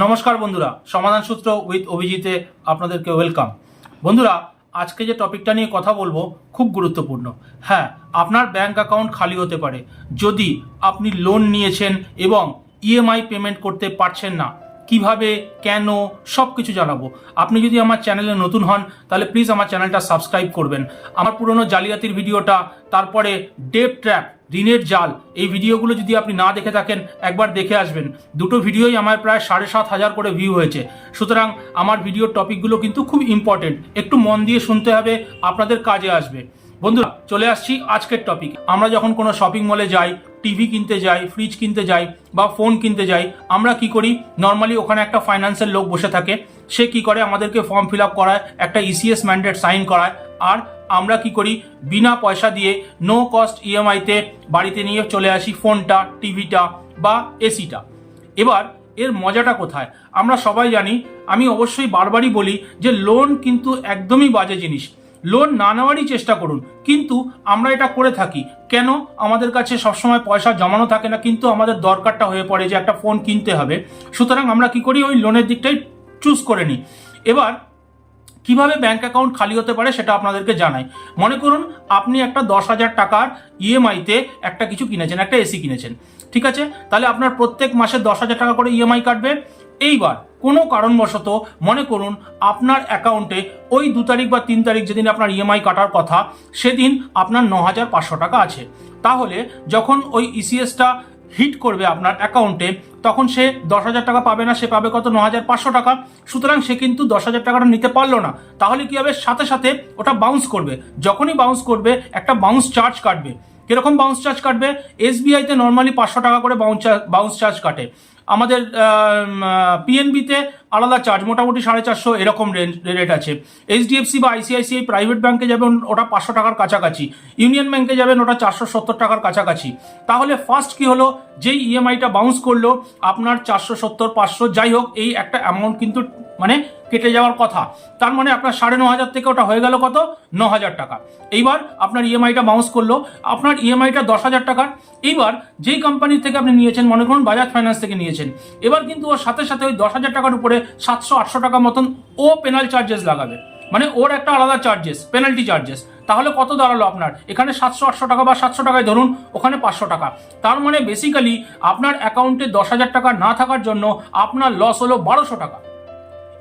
নমস্কার বন্ধুরা, সমাধান সূত্র উইথ অভিজিতে আপনাদেরকে ওয়েলকাম। বন্ধুরা, আজকে যে টপিকটা নিয়ে কথা বলব খুব গুরুত্বপূর্ণ। হ্যাঁ আপনার ব্যাংক অ্যাকাউন্ট খালি হতে পারে যদি আপনি লোন নিয়েছেন এবং ইএমআই পেমেন্ট করতে পারছেন না। কীভাবে, কেন সব কিছু জানাব। আপনি যদি আমার চ্যানেলে নতুন হন, তাহলে প্লিজ আমার চ্যানেলটা সাবস্ক্রাইব করবেন। আমার পুরনো জালিয়াতির ভিডিওটা, তারপরে ডেপ ট্র্যাপ ঋণের জাল। এই ভিডিওগুলো যদি আপনি না দেখে থাকেন, একবার দেখে আসবেন। দুটো ভিডিওই আমার প্রায় সাড়ে সাত হাজার করে ভিউ হয়েছে। সুতরাং আমার ভিডিওর টপিকগুলো কিন্তু খুব ইম্পর্টেন্ট একটু মন দিয়ে শুনতে হবে, আপনাদের কাজে আসবে। বন্ধুরা, চলে আসছি আজকের টপিক আমরা যখন কোনো শপিং মলে যাই টিভি কিনতে যাই ফ্রিজ কিনতে যাই বা ফোন কিনতে যাই, আমরা কি করি? নর্মালি ওখানে একটা ফাইন্যান্সের লোক বসে থাকে। সে কি করে? আমাদেরকে ফর্ম ফিল আপ করায়, একটা ইসিএস ম্যান্ডেট সাইন করায়। আর আমরা কি করি? বিনা পয়সা দিয়ে নো কস্ট ইএমআইতে বাড়িতে নিয়ে চলে আসি ফোনটা, টিভিটা বা এসিটা। এবার এর মজাটা কোথায়? আমরা সবাই জানি, আমি অবশ্যই বারবারই বলি যে লোন কিন্তু একদমই বাজে জিনিস। লোন না নেওয়ারই চেষ্টা করুন, কিন্তু আমরা এটা করে থাকি। কেন? আমাদের কাছে সবসময় পয়সা জমানো থাকে না, কিন্তু আমাদের দরকারটা হয়ে পড়ে যে একটা ফোন কিনতে হবে। সুতরাং আমরা কি করি? ওই লোনের দিকটাই চুজ করে নিই। এবার কীভাবে ব্যাংক অ্যাকাউন্ট খালি হতে পারে সেটা আপনাদেরকে জানাই। মনে করুন, আপনি একটা দশ হাজার টাকার ইএমআইতে একটা কিছু কিনেছেন, একটা এসি কিনেছেন। ঠিক আছে? তাহলে আপনার প্রত্যেক মাসে দশ হাজার টাকা করে ইএমআই কাটবে। এইবার, কোনো কারণবশত মনে করুন, আপনার অ্যাকাউন্টে ওই দু তারিখ বা তিন তারিখ যেদিন আপনার ইএমআই কাটার কথা, সেদিন আপনার ন হাজার পাঁচশো টাকা আছে। তাহলে যখন ওই ইসিএসটা হিট করবে আপনার অ্যাকাউন্টে তখন সে দশ হাজার টাকা পাবে না, সে পাবে কত? ন হাজার পাঁচশো টাকা। সুতরাং সে কিন্তু দশ হাজার টাকাটা নিতে পারল না। তাহলে কি হবে? সাথে সাথে ওটা বাউন্স করবে। যখনই বাউন্স করবে, একটা বাউন্স চার্জ কাটবে। কীরকম বাউন্স চার্জ কাটবে? এসবিআইতে নর্মালি পাঁচশো টাকা করে বাউন্স বাউন্স চার্জ কাটে। আমাদের পিএনবিতে আলাদা চার্জ মোটামুটি সাড়ে চারশো এরকম রেট আছে। এইচডিএফসি বা আইসিআইসিআই প্রাইভেট ব্যাংকে যাবেন, ওটা পাঁচশো টাকার কাছাকাছি। ইউনিয়ন ব্যাংকে যাবেন, ওটা চারশো সত্তর টাকার কাছাকাছি। তাহলে ফার্স্ট কি হলো? যেই ইএমআইটা বাউন্স করল, আপনার চারশো সত্তর, পাঁচশো, যাই হোক, এই একটা অ্যামাউন্ট কিন্তু মানে কেটে যাওয়ার কথা। তার মানে আপনার সাড়ে ন হাজার থেকে ওটা হয়ে গেল কত? ন হাজার টাকা। এইবার আপনার ইএমআইটা বাউন্স করল, আপনার ইএমআইটা দশ হাজার টাকার। এইবার যেই কোম্পানির থেকে আপনি নিয়েছেন, মনে করুন বাজাজ ফাইন্যান্স থেকে নিয়েছেন এবার কিন্তু ওর সাথে সাথে ওই দশ হাজার টাকার উপরে সাতশো, আটশো টাকা মতন ও পেনাল চার্জেস লাগাবে। মানে ওর একটা আলাদা চার্জেস পেনাল্টি চার্জেস তাহলে কত দাঁড়াল আপনার? এখানে সাতশো, আটশো টাকা বা সাতশো টাকায় ধরুন, ওখানে পাঁচশো টাকা। তার মানে বেসিক্যালি আপনার অ্যাকাউন্টে দশ হাজার টাকা না থাকার জন্য আপনার লস হলো বারোশো টাকা।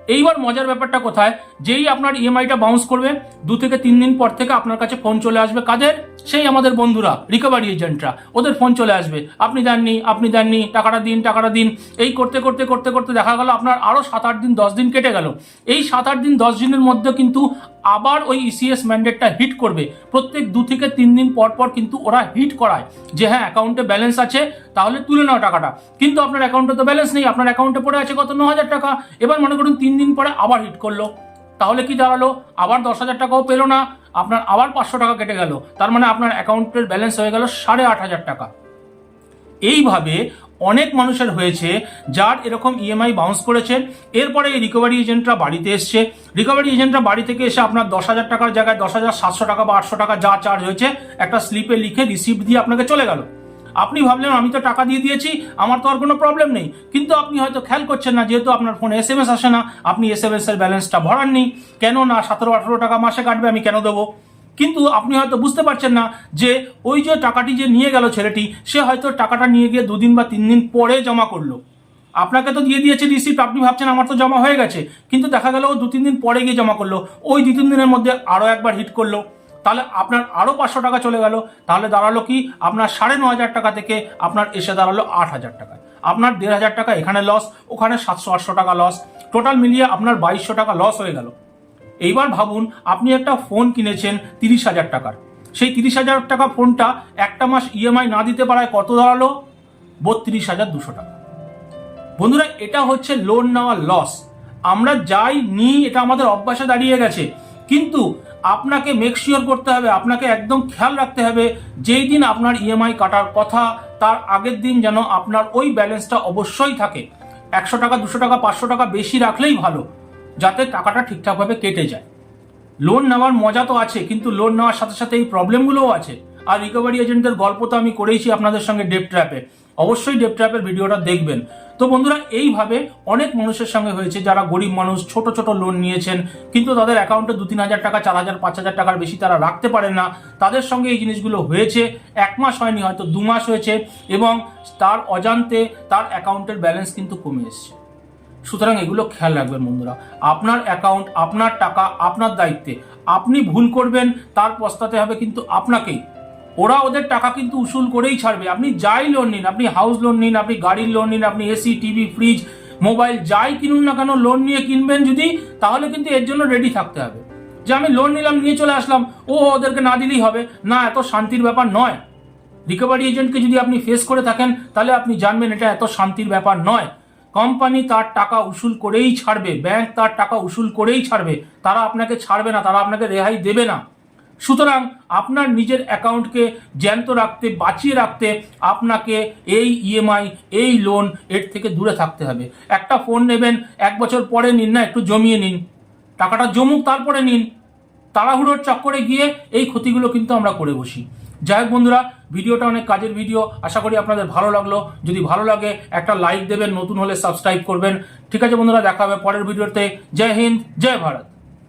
এইবার মজার ব্যাপারটা কোথায়? যেই আপনার ইএমআইটা বাউন্স করবে, দু থেকে তিন দিন পর থেকে আপনার কাছে ফোন চলে আসবে। কাদের? সেই আমাদের বন্ধুরা রিকভারি এজেন্টরা ওদের ফোন চলে আসবে। আপনি দেননি আপনি দেননি, টাকাটা দিন টাকাটা দিন। এই করতে করতে করতে করতে দেখা গেল আপনার আরও সাত আট দিন, দশ দিন কেটে গেল। এই সাত আট দিন, দশ দিনের মধ্যে কিন্তু আবার ওই ইসিএস ম্যান্ডেটটা হিট করবে। প্রত্যেক দু থেকে তিন দিন পর পর কিন্তু ওরা হিট করায় যে হ্যাঁ অ্যাকাউন্টে ব্যালেন্স আছে, তাহলে তুলে নাও টাকাটা। কিন্তু আপনার অ্যাকাউন্টে তো ব্যালেন্স নেই, আপনার অ্যাকাউন্টে পড়ে আছে কত? ন হাজার টাকা। এবার মনে করুন তিন দিন পরে আবার হিট করল। তাহলে কি দাঁড়াল? আবার দশ হাজার টাকাও পেল না। আপনার আবার পাঁচশো টাকা কেটে গেল। তার মানে আপনার অ্যাকাউন্টের ব্যালেন্স হয়ে গেল সাড়ে আট হাজার টাকা। এইভাবে অনেক মানুষের হয়েছে যার এরকম ইএমআই বাউন্স করেছে। এরপরে এই রিকভারি এজেন্টরা বাড়িতে এসছে। রিকভারি এজেন্টরা বাড়ি থেকে এসে আপনার দশ হাজার টাকার জায়গায় দশ হাজার সাতশো টাকা বা আটশো টাকা যা চার্জ হয়েছে, একটা স্লিপে লিখে রিসিপ্ট দিয়ে আপনাকে চলে গেল। আপনি ভাবলেন আমি তো টাকা দিয়ে দিয়েছি, আমার তো আর কোনো প্রবলেম নেই। কিন্তু আপনি হয়তো খেয়াল করছেন না, যেহেতু আপনার ফোনে এস এম এস আসে না, আপনি এস এম এস এর ব্যালেন্সটা ভরাননি কেন না সতেরো, আঠারো টাকা মাসে কাটবে, আমি কেন দেবো? কিন্তু আপনি হয়তো বুঝতে পারছেন না যে ওই যে টাকাটি যে নিয়ে গেল ছেলেটি, সে হয়তো টাকাটা নিয়ে গিয়ে দুদিন বা তিন দিন পরে জমা করল। আপনাকে তো দিয়ে দিয়েছে রিসিপ্ট আপনি ভাবছেন আমার তো জমা হয়ে গেছে। কিন্তু দেখা গেল ও দু, তিন দিন পরে গিয়ে জমা করল। ওই দু, তিন দিনের মধ্যে আরও একবার হিট করল। তাহলে আপনার আরও পাঁচশো টাকা চলে গেল। তাহলে দাঁড়াল কি? আপনার সাড়ে ন হাজার টাকা থেকে আপনার এসে দাঁড়াল আট হাজার টাকা। আপনার দেড় হাজার টাকা এখানে লস ওখানে সাতশো আটশো টাকা লস টোটাল মিলিয়ে আপনার বাইশশো টাকা লস হয়ে গেল। এইবার ভাবুন, আপনি একটা ফোন কিনেছেন তিরিশ হাজার টাকার। সেই তিরিশ হাজার টাকা ফোনটা একটা মাস ইএমআই না দিতে পারায় কত দাঁড়াল? বত্রিশ হাজার দুশো টাকা। বন্ধুরা, এটা হচ্ছে লোন নেওয়ার লস আমরা যাই, নিই, এটা আমাদের অভ্যাসে দাঁড়িয়ে গেছে। কিন্তু আপনাকে মেক শিওর করতে হবে, আপনাকে একদম খেয়াল রাখতে হবে, যেই দিন আপনার ইএমআই কাটার কথা, তার আগের দিন যেন আপনার ওই ব্যালেন্সটা অবশ্যই থাকে। একশো টাকা, দুশো টাকা, পাঁচশো টাকা বেশি রাখলেই ভালো, যাতে টাকাটা ঠিকঠাকভাবে কেটে যায়। লোন নেওয়ার মজা তো আছে, কিন্তু লোন নেওয়ার সাথে সাথে এই প্রবলেমগুলোও আছে। আর রিকভারি এজেন্টদের গল্প তো আমি করেইছি আপনাদের সঙ্গে ডেপ ট্র্যাপে অবশ্যই ডেপ ট্র্যাপের ভিডিওটা দেখবেন। তো বন্ধুরা, এইভাবে অনেক মানুষের সঙ্গে হয়েছে যারা গরিব মানুষ, ছোট ছোট লোন নিয়েছেন, কিন্তু তাদের অ্যাকাউন্টে দু তিন হাজার টাকা, চার হাজার, পাঁচ হাজার টাকার বেশি তারা রাখতে পারেন না। তাদের সঙ্গে এই জিনিসগুলো হয়েছে, এক মাস হয়নি, হয়তো দু মাস হয়েছে, এবং তার অজান্তে তার অ্যাকাউন্টের ব্যালেন্স কিন্তু কমে এসছে। সুতরাং এগুলো খেয়াল রাখবেন বন্ধুরা। আপনার অ্যাকাউন্ট আপনার টাকা, আপনার দায়িত্বে। আপনি ভুল করবেন, তার পস্তাতে হবে কিন্তু আপনাকেই। ওরা ওদের টাকা কিন্তু উসুল করেই ছাড়বে। আপনি যাই লোন নিন, আপনি হাউস লোন নিন, আপনি গাড়ির লোন নিন, আপনি এসি টিভি ফ্রিজ মোবাইল যাই কিনুন না কেন লোন নিয়ে কিনবেন যদি, তাহলে কিন্তু এর জন্য রেডি থাকতে হবে। যে আমি লোন নিলাম, নিয়ে চলে আসলাম, ও ওদেরকে না দিলেই হবে। না, এত শান্তির ব্যাপার নয়। রিকভারি এজেন্টকে যদি আপনি ফেস করে থাকেন, তাহলে আপনি জানবেন এটা এত শান্তির ব্যাপার নয়। কোম্পানি তার টাকা উসুল করেই ছাড়বে ব্যাংক তার টাকা উসুল করেই ছাড়বে। তারা আপনাকে ছাড়বে না, তারা আপনাকে রেহাই দেবে না। সুতরাং আপনার নিজের অ্যাকাউন্টকে জ্যান্ত রাখতে, বাঁচিয়ে রাখতে আপনাকে এই ইএমআই এই লোন এর থেকে দূরে থাকতে হবে। একটা ফোন নেবেন, এক বছর পরে নিন না, একটু জমিয়ে নিন। টাকাটা জমুক, তারপরে নিন। তাড়াহুড়োর চক্করে গিয়ে এই ক্ষতিগুলো কিন্তু আমরা করে বসি। যাই হোক বন্ধুরা, ভিডিওটা অনেক কাজের ভিডিও আশা করি আপনাদের ভালো লাগল। যদি ভালো লাগে, একটা লাইক দেবেন, নতুন হলে সাবস্ক্রাইব করবেন। ঠিক আছে বন্ধুরা, দেখা হবে পরের ভিডিওতে জয় হিন্দ, জয় ভারত।